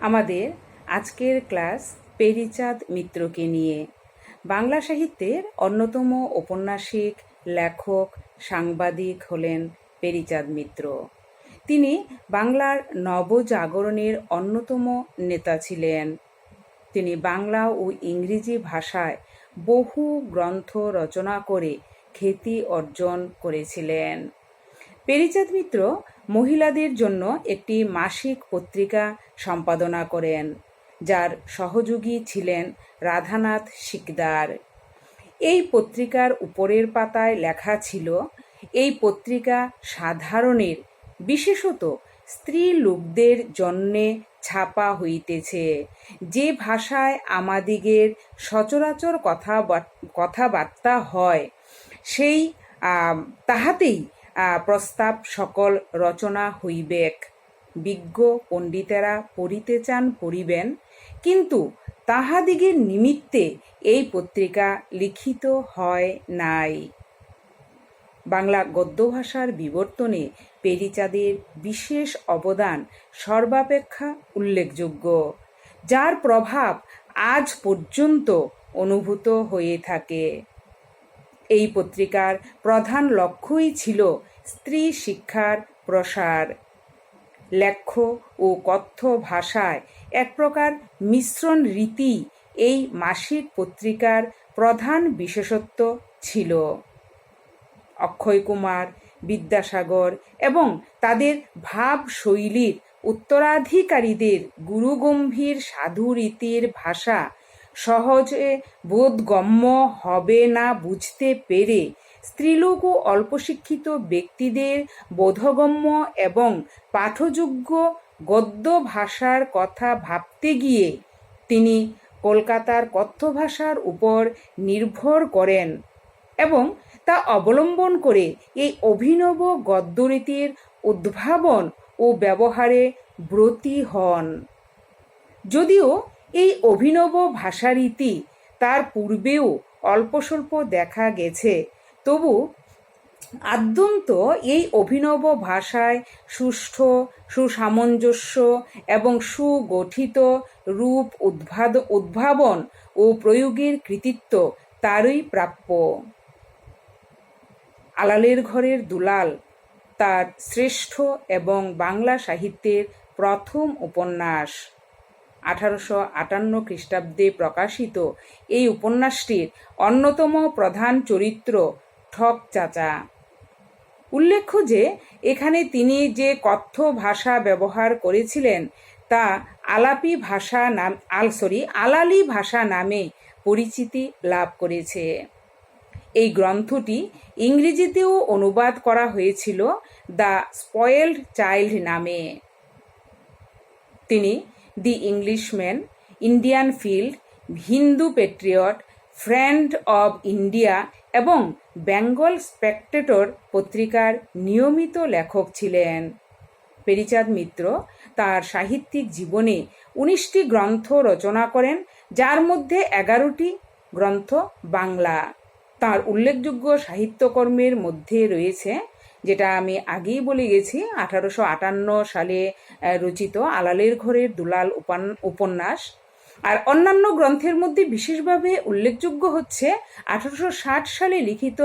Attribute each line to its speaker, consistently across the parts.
Speaker 1: আমাদের আজকের ক্লাস পেরিচাঁদ মিত্রকে নিয়ে। বাংলা সাহিত্যের অন্যতম ঔপন্যাসিক লেখক, সাংবাদিক হলেন পেরিচাঁদ মিত্র। তিনি বাংলার নবজাগরণের অন্যতম নেতা ছিলেন। তিনি বাংলা ও ইংরেজি ভাষায় বহু গ্রন্থ রচনা করে খ্যাতি অর্জন করেছিলেন। পেরিচাঁদ মিত্র মহিলাদের জন্য একটি মাসিক পত্রিকা সম্পাদনা করেন, যার সহযোগী ছিলেন রাধানাথ শিকদার। এই পত্রিকার উপরের পাতায় লেখা ছিল, এই পত্রিকা সাধারণের, বিশেষত স্ত্রী লোকদের জন্যে ছাপা হইতেছে। যে ভাষায় আমাদিগের সচরাচর কথা কথাবার্তা হয়, সেই তাহাতেই প্রস্তাব সকল রচনা হইবেক। বিজ্ঞ পণ্ডিতেরা পড়িতে চান পড়িবেন, কিন্তু তাহাদিগের নিমিত্তে এই পত্রিকা লিখিত হয় নাই। বাংলা গদ্য ভাষার বিবর্তনে পেরিচাঁদের বিশেষ অবদান সর্বাপেক্ষা উল্লেখযোগ্য, যার প্রভাব আজ পর্যন্ত অনুভূত হয়ে থাকে। এই পত্রিকার প্রধান লক্ষ্যই ছিল স্ত্রী শিক্ষার প্রসার। লেখ্য ও কথ্য ভাষায় এক প্রকার মিশ্রণ রীতি এই মাসিক পত্রিকার প্রধান বিশেষত্ব ছিল। অক্ষয় কুমার, বিদ্যাসাগর এবং তাদের ভাবশৈলীর উত্তরাধিকারীদের গুরুগম্ভীর সাধু রীতির ভাষা সহজে বোধগম্য হবে না বুঝতে পেরে স্ত্রীলোক ও অল্পশিক্ষিত ব্যক্তিদের বোধগম্য এবং পাঠযোগ্য গদ্য ভাষার কথা ভাবতে গিয়ে তিনি কলকাতার কথ্য ভাষার উপর নির্ভর করেন এবং তা অবলম্বন করে এই অভিনব গদ্যরীতির উদ্ভাবন ও ব্যবহারে ব্রতী হন। যদিও এই অভিনব ভাষারীতি তার পূর্বেও অল্প স্বল্প দেখা গেছে তবু আদ্যন্ত এই অভিনব ভাষায় সুষ্ঠু, সুসামঞ্জস্য এবং সুগঠিত রূপ উদ্ভাদ, উদ্ভাবন ও প্রয়োগের কৃতিত্ব তারই প্রাপ্য। আলালের ঘরের দুলাল, তার শ্রেষ্ঠ এবং বাংলা সাহিত্যের প্রথম উপন্যাস। আঠারোশো আটান্ন খ্রিস্টাব্দে প্রকাশিত এই উপন্যাসটির অন্যতম প্রধান চরিত্র ঠক চাচা। উল্লেখ্য যে, এখানে তিনি যে কথ্য ভাষা ব্যবহার করেছিলেন, তা আলাপি ভাষা নাম, আল, সরি, আলালি ভাষা নামে পরিচিতি লাভ করেছে। এই গ্রন্থটি ইংরেজিতেও অনুবাদ করা হয়েছিল দ্য স্পয়েলড চাইল্ড নামে। তিনি the Englishman, Indian field, Hindu patriot friend of India এবং বেঙ্গল স্পেকটেটর পত্রিকার নিয়মিত লেখক ছিলেন। পেরিচাঁদ মিত্র তার সাহিত্যিক জীবনে উনিশটি গ্রন্থ রচনা করেন, যার মধ্যে এগারোটি গ্রন্থ বাংলা। তার উল্লেখযোগ্য সাহিত্যকর্মের মধ্যে রয়েছে, যেটা আমি আগেই বলে গেছি, আঠারোশো আটান্ন সালে রচিত আলালের ঘরের দুলাল উপন্যাস আর অন্যান্য গ্রন্থের মধ্যে বিশেষভাবে উল্লেখযোগ্য হচ্ছে আঠারোশো ষাট সালে লিখিত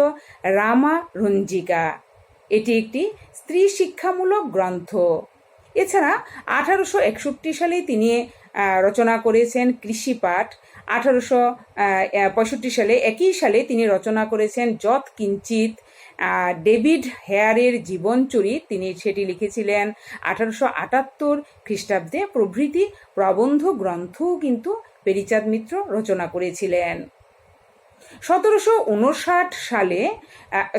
Speaker 1: রামা রঞ্জিকা। এটি একটি স্ত্রী শিক্ষামূলক গ্রন্থ। এছাড়া আঠারোশো একষট্টি সালে তিনি রচনা করেছেন কৃষিপাঠ। আঠারোশো পঁয়ষট্টি সালে, একই সালে তিনি রচনা করেছেন যৎ কিঞ্চিত ডেভিড হেয়ারের জীবনচরিত তিনি সেটি লিখেছিলেন আঠারোশো আটাত্তর খ্রিস্টাব্দে। প্রভৃতি প্রবন্ধ গ্রন্থও কিন্তু পেরিচাঁদ মিত্র রচনা করেছিলেন। সতেরোশো উনষাট সালে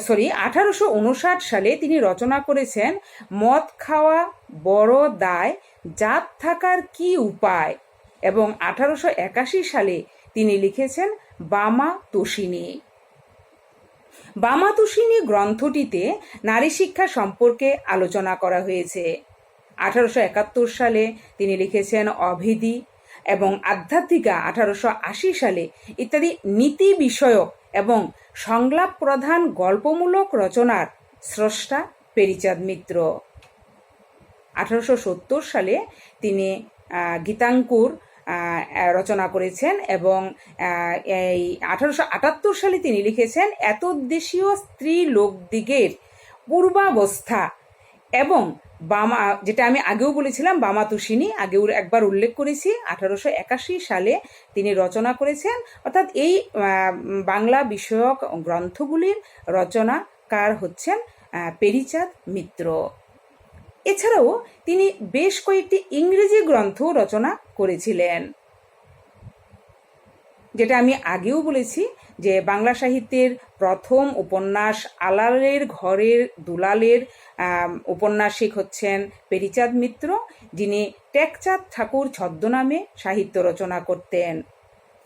Speaker 1: সরি আঠারোশো উনষাট সালে তিনি রচনা করেছেন মদ খাওয়া, বড় দায়, জাত থাকার কি উপায়? এবং আঠারোশো একাশি সালে তিনি লিখেছেন বামা তোষিনী বামাতুষিনী গ্রন্থটিতে নারী শিক্ষা সম্পর্কে আলোচনা করা হয়েছে। আঠারোশো একাত্তর সালে তিনি লিখেছেন অভেদী এবং আধ্যাত্মিকা আঠারোশো আশি সালে ইত্যাদি নীতি বিষয়ক এবং সংলাপ প্রধান গল্পমূলক রচনার স্রষ্টা পেরিচাঁদ মিত্র। আঠারোশো সত্তর সালে তিনি গীতাঙ্কুর রচনা করেছেন এবং এই আঠারোশো আটাত্তর সালে তিনি লিখেছেন এতদ্দেশীয় স্ত্রী লোকদিগের পূর্বাবস্থা এবং বামা যেটা আমি আগেও বলেছিলাম বামা তুষিনী আগেও একবার উল্লেখ করেছি, আঠারোশো একাশি সালে তিনি রচনা করেছেন। অর্থাৎ এই বাংলা বিষয়ক গ্রন্থগুলির রচনাকার হচ্ছেন পেরিচাঁদ মিত্র। এছাড়াও তিনি বেশ কয়েকটি ইংরেজি গ্রন্থ রচনা করেছিলেন। যেটা আমি আগেও বলেছি যে বাংলা সাহিত্যের প্রথম উপন্যাস আলালের ঘরের দুলালের উপন্যাসিক হচ্ছেন পেরিচাঁদ মিত্র, যিনি টেকচাঁদ ঠাকুর ছদ্মনামে সাহিত্য রচনা করতেন।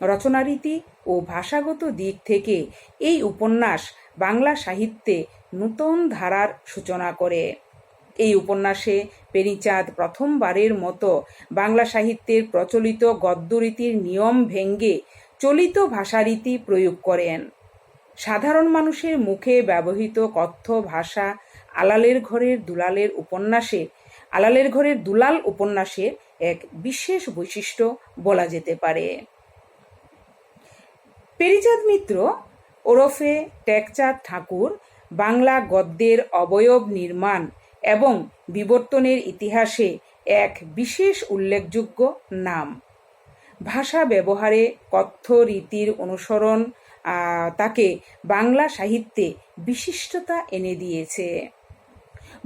Speaker 1: রচনারীতি ও ভাষাগত দিক থেকে এই উপন্যাস বাংলা সাহিত্যে নূতন ধারার সূচনা করে। এই উপন্যাসে পেরিচাঁদ প্রথমবারের মতো বাংলা সাহিত্যের প্রচলিত গদ্যরীতির নিয়ম ভেঙ্গে চলিত ভাষারীতি প্রয়োগ করেন। সাধারণ মানুষের মুখে ব্যবহৃত কথ্য ভাষা আলালের ঘরের দুলালের উপন্যাসে, আলালের ঘরের দুলাল উপন্যাসের এক বিশেষ বৈশিষ্ট্য বলা যেতে পারে। পেরিচাঁদ মিত্র, ওরফে টেকচাঁদ ঠাকুর, বাংলা গদ্যের অবয়ব নির্মাণ এবং বিবর্তনের ইতিহাসে এক বিশেষ উল্লেখযোগ্য নাম। ভাষা ব্যবহারে কথ্য রীতির অনুসরণ তাকে বাংলা সাহিত্যে বিশিষ্টতা এনে দিয়েছে।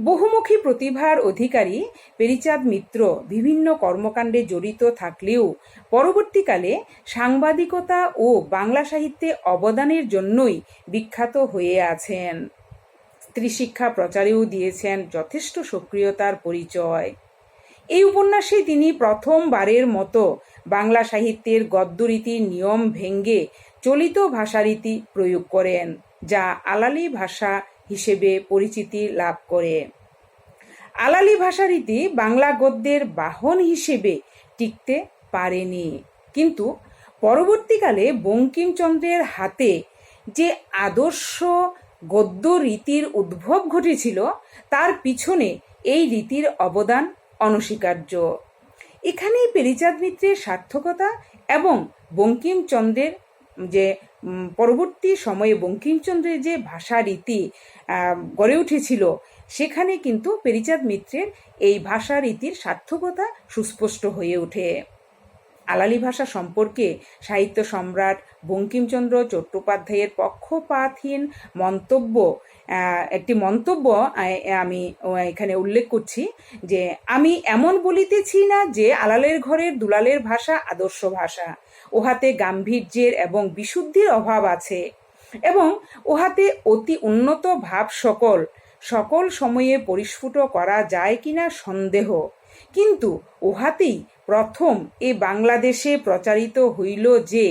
Speaker 1: বহুমুখী প্রতিভার অধিকারী পেরিচাঁদ মিত্র বিভিন্ন কর্মকাণ্ডে জড়িত থাকলেও পরবর্তীকালে সাংবাদিকতা ও বাংলা সাহিত্যে অবদানের জন্যই বিখ্যাত হয়ে আছেন। স্ত্রীশিক্ষা প্রচারেও দিয়েছেন যথেষ্ট সক্রিয়তার পরিচয়। এই উপন্যাসে তিনি প্রথমবারের মতো বাংলা সাহিত্যের গদ্যরীতির নিয়ম ভেঙ্গে চলিত ভাষারীতি প্রয়োগ করেন, যা আলালি ভাষা হিসেবে পরিচিতি লাভ করে। আলালি ভাষারীতি বাংলা গদ্যের বাহন হিসেবে টিকতে পারেনি। কিন্তু পরবর্তীকালে বঙ্কিমচন্দ্রের হাতে যে আদর্শ গদ্য রীতির উদ্ভব ঘটেছিল, তার পিছনে এই রীতির অবদান অনস্বীকার্য। এখানেই পেরিচাঁদ মিত্রের সার্থকতা এবং বঙ্কিমচন্দ্রের যে পরবর্তী সময়ে বঙ্কিমচন্দ্রের যে ভাষা রীতি গড়ে উঠেছিল, সেখানে কিন্তু পেরিচাঁদ মিত্রের এই ভাষা রীতির সার্থকতা সুস্পষ্ট হয়ে ওঠে। আলালি ভাষা সম্পর্কে সাহিত্য সম্রাট বঙ্কিমচন্দ্র চট্টোপাধ্যায়ের পক্ষপাতহীন মন্তব্য একটি মন্তব্য আমি এখানে উল্লেখ করছি যে, আমি এমন বলিতেছি না যে আলালের ঘরের দুলালের ভাষা আদর্শ ভাষা। উহাতে গাম্ভীর্যের এবং বিশুদ্ধির অভাব আছে এবং উহাতে অতি উন্নত ভাব সকল। সকল সময়ে পরিস্ফুট করা যায় কিনা সন্দেহ। কিন্তু উহাতেই প্রথম এ বাংলাদেশে প্রচারিত হইল যে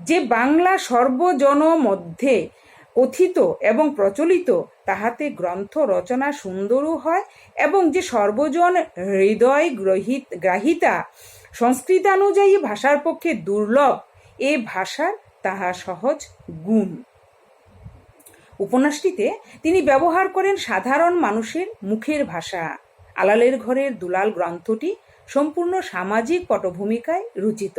Speaker 1: যে বাংলা সর্বজন মধ্যে কথিত এবং প্রচলিত, তাহাতে গ্রন্থ রচনা সুন্দরও হয় এবং যে সর্বজন হৃদয় গ্রহিত, গ্রাহিতা, সংস্কৃতানুযায়ী ভাষার পক্ষে দুর্লভ, এ ভাষার তাহা সহজ গুণ। উপন্যাসটিতে তিনি ব্যবহার করেন সাধারণ মানুষের মুখের ভাষা। আলালের ঘরের দুলাল গ্রন্থটি সম্পূর্ণ সামাজিক পটভূমিকায় রচিত।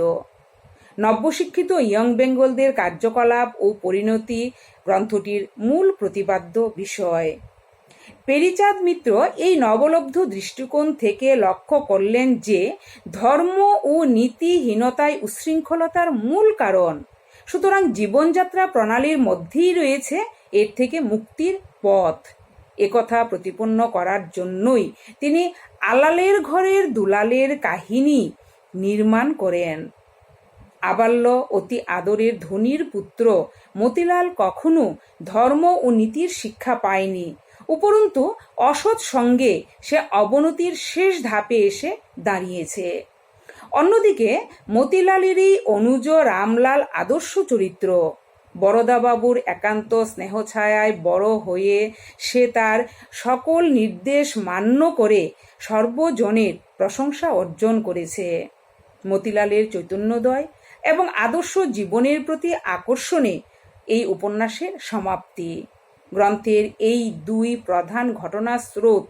Speaker 1: নব্যশিক্ষিত ইয়ং বেঙ্গলদের কার্যকলাপ ও পরিণতি গ্রন্থটির মূল প্রতিপাদ্য বিষয়। পেরিচাঁদ মিত্র এই নবলব্ধ দৃষ্টিকোণ থেকে লক্ষ্য করলেন যে ধর্ম ও নীতিহীনতায় উচ্ছৃঙ্খলতার মূল কারণ। সুতরাং জীবনযাত্রা প্রণালীর মধ্যেই রয়েছে, এর থেকে মুক্তির পথ। একথা প্রতিপন্ন করার জন্যই তিনি আলালের ঘরের দুলালের কাহিনী নির্মাণ করেন। আবাল্য অতি আদরের ধনির পুত্র মতিলাল কখনো ধর্ম ও নীতির শিক্ষা পায়নি। উপরন্তু অসৎ সঙ্গে সে অবনতির শেষ ধাপে এসে দাঁড়িয়েছে। অন্যদিকে মতিলালেরই অনুজ রামলাল আদর্শ চরিত্র বরদাবাবুর একান্ত স্নেহছায়ায় বড় হয়ে সে তার সকল নির্দেশ মান্য করে সর্বজনের প্রশংসা অর্জন করেছে। মতিলালের চৈতন্যদয় এবং আদর্শ জীবনের প্রতি আকর্ষণে এই উপন্যাসের সমাপ্তি। গ্রন্থের এই দুই প্রধান ঘটনার স্রোত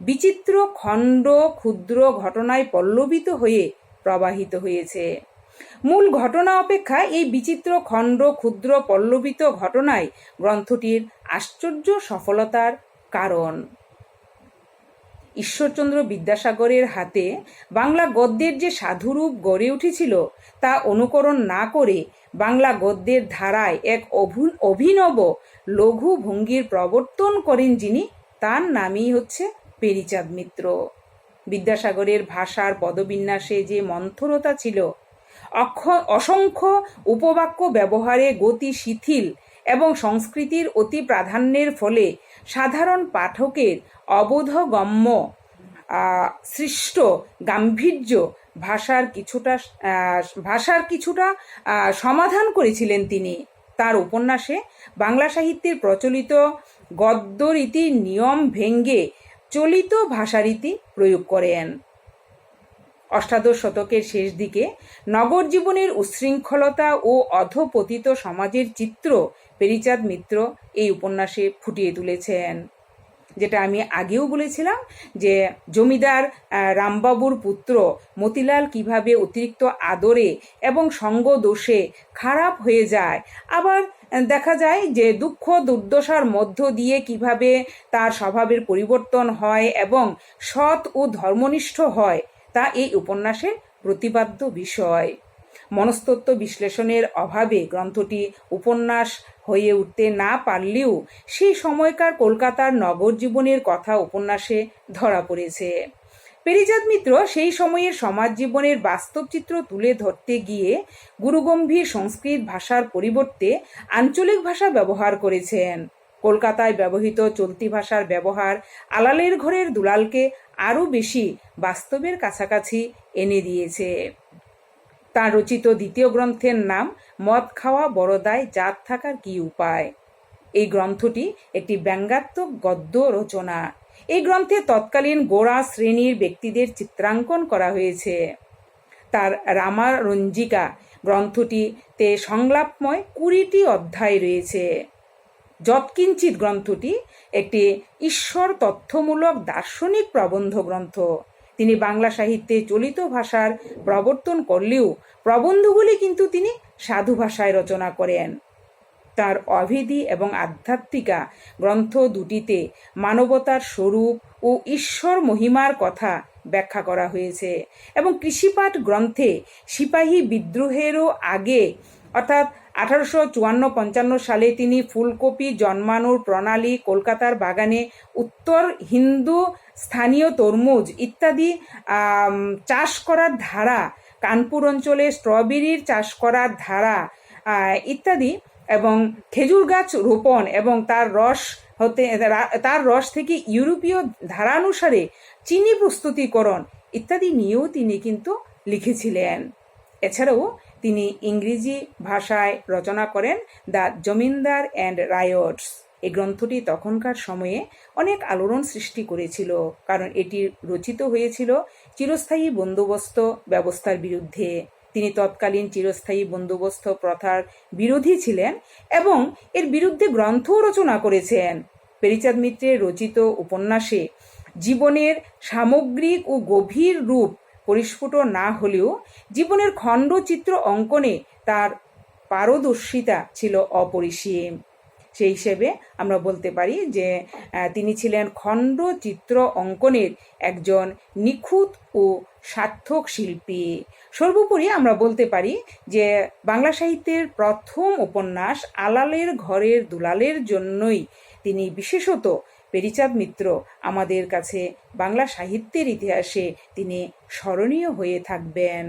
Speaker 1: বিচিত্র, খণ্ড, ক্ষুদ্র ঘটনায় পল্লবিত হয়ে প্রবাহিত হয়েছে। মূল ঘটনা অপেক্ষা এই বিচিত্র খণ্ড, ক্ষুদ্র, পল্লবিত ঘটনায় গ্রন্থটির আশ্চর্য সফলতার কারণ। ঈশ্বরচন্দ্র বিদ্যাসাগরের হাতে বাংলা গদ্যের যে সাধুরূপ গড়ে উঠেছিল, তা অনুকরণ না করে বাংলা গদ্যের ধারায় এক অভিনব লঘু ভঙ্গির প্রবর্তন করেন যিনি, তার নামই হচ্ছে পেরিচাঁদ মিত্র। বিদ্যাসাগরের ভাষার পদবিন্যাসে যে মন্থরতা ছিল অক্ষ, অসংখ্য উপবাক্য ব্যবহারে গতি শিথিল এবং সংস্কৃতির অতি প্রাধান্যের ফলে সাধারণ পাঠকের অবোধগম্য সৃষ্ট গাম্ভীর্য ভাষার কিছুটা ভাষার কিছুটা সমাধান করেছিলেন তিনি। তার উপন্যাসে বাংলা সাহিত্যের প্রচলিত গদ্যরীতির নিয়ম ভেঙ্গে চলিত ভাষারীতি প্রয়োগ করেন। অষ্টাদশ শতকের শেষ দিকে নগর জীবনের উচ্ছৃঙ্খলতা ও অধপতিত সমাজের চিত্র পেরিচাঁদ মিত্র এই উপন্যাসে ফুটিয়ে তুলেছেন। যেটা আমি আগেও বলেছিলাম যে জমিদার রামবাবুর পুত্র মতিলাল কীভাবে অতিরিক্ত আদরে এবং সঙ্গ দোষে খারাপ হয়ে যায়, আবার দেখা যায় যে দুঃখ দুর্দশার মধ্য দিয়ে কীভাবে তার স্বভাবের পরিবর্তন হয় এবং সৎ ও ধর্মনিষ্ঠ হয় তা এই উপন্যাসের প্রতিপাদ্য বিষয়। মনস্তত্ত্ব বিশ্লেষণের অভাবে গ্রন্থটি উপন্যাস হয়ে উঠতে না পারলেও সেই সময়কার কলকাতার নগর জীবনের কথা উপন্যাসে ধরা পড়েছে। পেরিজাত মিত্র সেই সময়ের সমাজ জীবনের বাস্তব চিত্র তুলে ধরতে গিয়ে গুরুগম্ভীর সংস্কৃত ভাষার পরিবর্তে আঞ্চলিক ভাষা ব্যবহার করেছেন। কলকাতায় ব্যবহৃত চলতি ভাষার ব্যবহার আলালের ঘরের দুলালকে আরও বেশি বাস্তবের কাছাকাছি এনে দিয়েছে। তার রচিত দ্বিতীয় গ্রন্থের নাম মদ খাওয়া বড়দায় জাত থাকার কি উপায়? এই গ্রন্থটি একটি ব্যঙ্গাত্মক গদ্য রচনা। এই গ্রন্থে তৎকালীন গোড়া শ্রেণির ব্যক্তিদের চিত্রাঙ্কন করা হয়েছে। তার রামারঞ্জিকা গ্রন্থটিতে সংলাপময় কুড়িটি অধ্যায় রয়েছে। যৎকিঞ্চিত গ্রন্থটি একটি ঈশ্বর তথ্যমূলক দার্শনিক প্রবন্ধ গ্রন্থ। তিনি বাংলা সাহিত্যে চলিত ভাষার প্রবর্তন করলেও প্রবন্ধগুলি কিন্তু তিনি সাধু ভাষায় রচনা করেন। তার অভেদী এবং আধ্যাত্মিকা গ্রন্থ দুটিতে মানবতার স্বরূপ ও ঈশ্বর মহিমার কথা ব্যাখ্যা করা হয়েছে এবং কৃষিপাঠ গ্রন্থে সিপাহী বিদ্রোহেরও আগে অর্থাৎ আঠারোশো চুয়ান্ন পঞ্চান্ন সালে তিনি ফুলকপি জন্মানোর প্রণালী কলকাতার বাগানে উত্তর হিন্দু স্থানীয় তরমুজ ইত্যাদি চাষ করার ধারা, কানপুর অঞ্চলে স্ট্রবেরির চাষ করার ধারা ইত্যাদি এবং খেজুর গাছ রোপণ এবং তার রস হতে তার রস থেকে ইউরোপীয় ধারানুসারে চিনি প্রস্তুতিকরণ ইত্যাদি নিয়েও তিনি কিন্তু লিখেছিলেন। এছাড়াও তিনি ইংরেজি ভাষায় রচনা করেন দ্য জমিনদার অ্যান্ড রায়টস। এই গ্রন্থটি তখনকার সময়ে অনেক আলোড়ন সৃষ্টি করেছিল, কারণ এটি রচিত হয়েছিল চিরস্থায়ী বন্দোবস্ত ব্যবস্থার বিরুদ্ধে। তিনি তৎকালীন চিরস্থায়ী বন্দোবস্ত প্রথার বিরোধী ছিলেন এবং এর বিরুদ্ধে গ্রন্থও রচনা করেছেন। পেরিচাঁদ মিত্রের রচিত উপন্যাসে জীবনের সামগ্রিক ও গভীর রূপ পরিস্ফুট না হলেও জীবনের খণ্ডচিত্র অঙ্কনে তার পারদর্শিতা ছিল অপরিসীম। সেই হিসেবে আমরা বলতে পারি যে তিনি ছিলেন খণ্ডচিত্র অঙ্কনের একজন নিখুঁত ও সার্থক শিল্পী। সর্বোপরি আমরা বলতে পারি যে, বাংলা সাহিত্যের প্রথম উপন্যাস আলালের ঘরের দুলালের জন্যই তিনি বিশেষত পেরিচাঁদ মিত্র আমাদের কাছে বাংলা সাহিত্যের ইতিহাসে তিনি স্মরণীয় হয়ে থাকবেন।